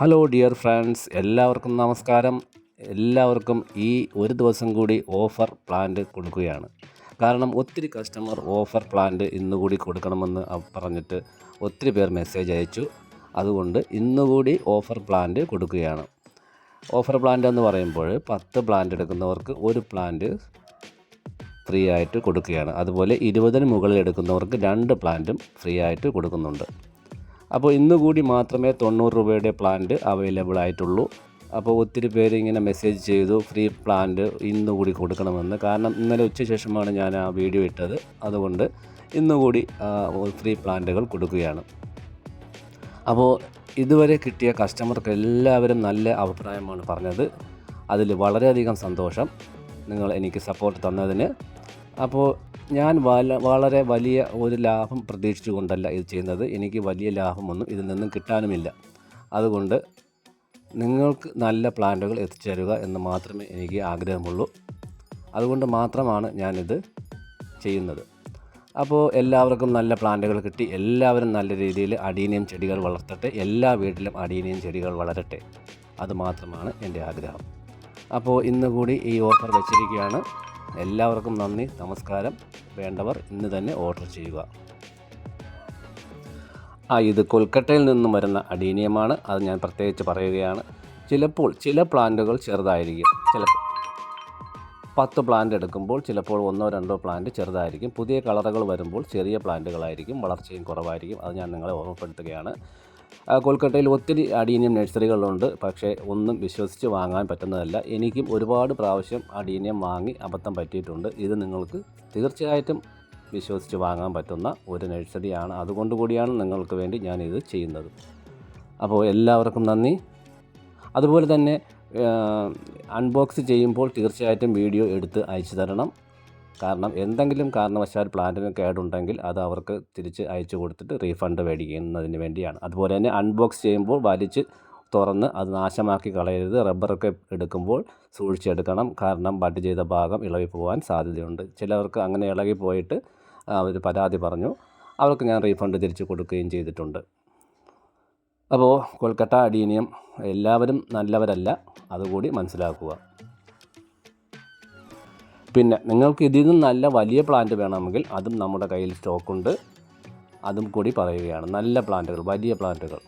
Hello dear friends എല്ലാവർക്കും നമസ്കാരം. എല്ലാവർക്കും ഈ ഒരു ദിവസം കൂടി ഓഫർ പ്ലാന്റ് കൊടുക്കുകയാണ്. കാരണം ഒത്തിരി കസ്റ്റമർ ഓഫർ പ്ലാന്റ് ഇന്നുകൂടി കൊടുക്കണമെന്ന് പറഞ്ഞിട്ട് ഒത്തിരി പേർ മെസ്സേജ് അയച്ചു. അതുകൊണ്ട് ഇന്നുകൂടി ഓഫർ പ്ലാന്റ് കൊടുക്കുകയാണ്. ഓഫർ പ്ലാന്റ് എന്ന് പറയുമ്പോൾ പത്ത് പ്ലാന്റ് എടുക്കുന്നവർക്ക് ഒരു പ്ലാന്റ് ഫ്രീ ആയിട്ട് കൊടുക്കുകയാണ്. അതുപോലെ ഇരുപതിന് മുകളിൽ എടുക്കുന്നവർക്ക് രണ്ട് പ്ലാന്റും ഫ്രീ ആയിട്ട് കൊടുക്കുന്നുണ്ട്. അപ്പോൾ ഇന്ന് കൂടി മാത്രമേ തൊണ്ണൂറ് രൂപയുടെ പ്ലാന്റ് അവൈലബിൾ ആയിട്ടുള്ളൂ. അപ്പോൾ ഒത്തിരി പേര് ഇങ്ങനെ മെസ്സേജ് ചെയ്തു ഫ്രീ പ്ലാന്റ് ഇന്ന് കൂടി കൊടുക്കണമെന്ന്. കാരണം ഇന്നലെ ഉച്ച ശേഷമാണ് ഞാൻ ആ വീഡിയോ ഇട്ടത്. അതുകൊണ്ട് ഇന്ന് കൂടി ഫ്രീ പ്ലാന്റുകൾ കൊടുക്കുകയാണ്. അപ്പോൾ ഇതുവരെ കിട്ടിയ കസ്റ്റമർക്ക് എല്ലാവരും നല്ല അഭിപ്രായമാണ് പറഞ്ഞത്. അതിൽ വളരെയധികം സന്തോഷം നിങ്ങൾ എനിക്ക് സപ്പോർട്ട് തന്നതിന്. അപ്പോൾ ഞാൻ വളരെ വലിയ ഒരു ലാഭം പ്രതീക്ഷിച്ചുകൊണ്ടല്ല ഇത് ചെയ്യുന്നത്. എനിക്ക് വലിയ ലാഭമൊന്നും ഇതിൽ നിന്നും കിട്ടാനുമില്ല. അതുകൊണ്ട് നിങ്ങൾക്ക് നല്ല പ്ലാന്റുകൾ എത്തിച്ചേരുക എന്ന് മാത്രമേ എനിക്ക് ആഗ്രഹമുള്ളൂ. അതുകൊണ്ട് മാത്രമാണ് ഞാനിത് ചെയ്യുന്നത്. അപ്പോൾ എല്ലാവർക്കും നല്ല പ്ലാന്റുകൾ കിട്ടി. എല്ലാവരും നല്ല രീതിയിൽ അടീനിയം ചെടികൾ വളർത്തട്ടെ. എല്ലാ വീട്ടിലും അടീനിയം ചെടികൾ വളരട്ടെ. അതുമാത്രമാണ് എന്റെ ആഗ്രഹം. അപ്പോൾ ഇന്ന് കൂടി ഈ ഓഫർ വെച്ചിരിക്കുകയാണ്. എല്ലാവർക്കും നന്ദി നമസ്കാരം. വേണ്ടവർ ഇന്ന് തന്നെ ഓർഡർ ചെയ്യുക. ആ ഇത് കൊൽക്കട്ടയിൽ നിന്നും വരുന്ന അഡീനിയമാണ് അത് ഞാൻ പ്രത്യേകിച്ച് പറയുകയാണ്. ചിലപ്പോൾ ചില പ്ലാന്റുകൾ ചെറുതായിരിക്കും. ചില പത്ത് പ്ലാന്റ് എടുക്കുമ്പോൾ ചിലപ്പോൾ ഒന്നോ രണ്ടോ പ്ലാന്റ് ചെറുതായിരിക്കും. പുതിയ കളറുകൾ വരുമ്പോൾ ചെറിയ പ്ലാന്റുകളായിരിക്കും. വളർച്ചയും കുറവായിരിക്കും. അത് ഞാൻ നിങ്ങളെ ഓർമ്മപ്പെടുത്തുകയാണ്. കൊൽക്കത്തയിൽ ഒത്തിരി അടീനിയം നഴ്സറികളുണ്ട്. പക്ഷേ ഒന്നും വിശ്വസിച്ച് വാങ്ങാൻ പറ്റുന്നതല്ല. എനിക്കും ഒരുപാട് പ്രാവശ്യം അടീനിയം വാങ്ങി അബദ്ധം പറ്റിയിട്ടുണ്ട്. ഇത് നിങ്ങൾക്ക് തീർച്ചയായിട്ടും വിശ്വസിച്ച് വാങ്ങാൻ പറ്റുന്ന ഒരു നഴ്സറിയാണ്. അതുകൊണ്ട് കൂടിയാണ് നിങ്ങൾക്ക് വേണ്ടി ഞാനിത് ചെയ്യുന്നത്. അപ്പോൾ എല്ലാവർക്കും നന്ദി. അതുപോലെ തന്നെ അൺബോക്സ് ചെയ്യുമ്പോൾ തീർച്ചയായിട്ടും വീഡിയോ എടുത്ത് അയച്ചു തരണം. കാരണം എന്തെങ്കിലും കാരണവശാൽ പ്ലാന്റിന് കേടുണ്ടെങ്കിൽ അത് അവർക്ക് തിരിച്ച് അയച്ചു കൊടുത്തിട്ട് റീഫണ്ട് മേടിക്കുന്നതിന് വേണ്ടിയാണ്. അതുപോലെ തന്നെ അൺബോക്സ് ചെയ്യുമ്പോൾ വലിച്ച് തുറന്ന് അത് നാശമാക്കി കളയരുത്. റബ്ബറൊക്കെ എടുക്കുമ്പോൾ സൂക്ഷിച്ചെടുക്കണം കാരണം ബഡ് ചെയ്ത ഭാഗം ഇളകി പോകാൻ സാധ്യതയുണ്ട്. ചിലവർക്ക് അങ്ങനെ ഇളകി പോയിട്ട് അവർ പരാതി പറഞ്ഞു. അവർക്ക് ഞാൻ റീഫണ്ട് തിരിച്ചു കൊടുക്കുകയും ചെയ്തിട്ടുണ്ട്. അപ്പോൾ കൊൽക്കത്ത അടീനിയം എല്ലാവരും നല്ലവരല്ല. അതുകൂടി മനസ്സിലാക്കുക. പിന്നെ നിങ്ങൾക്ക് ഇതിൽ നിന്നും നല്ല വലിയ പ്ലാന്റ് വേണമെങ്കിൽ അതും നമ്മുടെ കയ്യിൽ സ്റ്റോക്കുണ്ട് അതും കൂടി പറയുകയാണ്. നല്ല പ്ലാന്റുകൾ വലിയ പ്ലാന്റുകൾ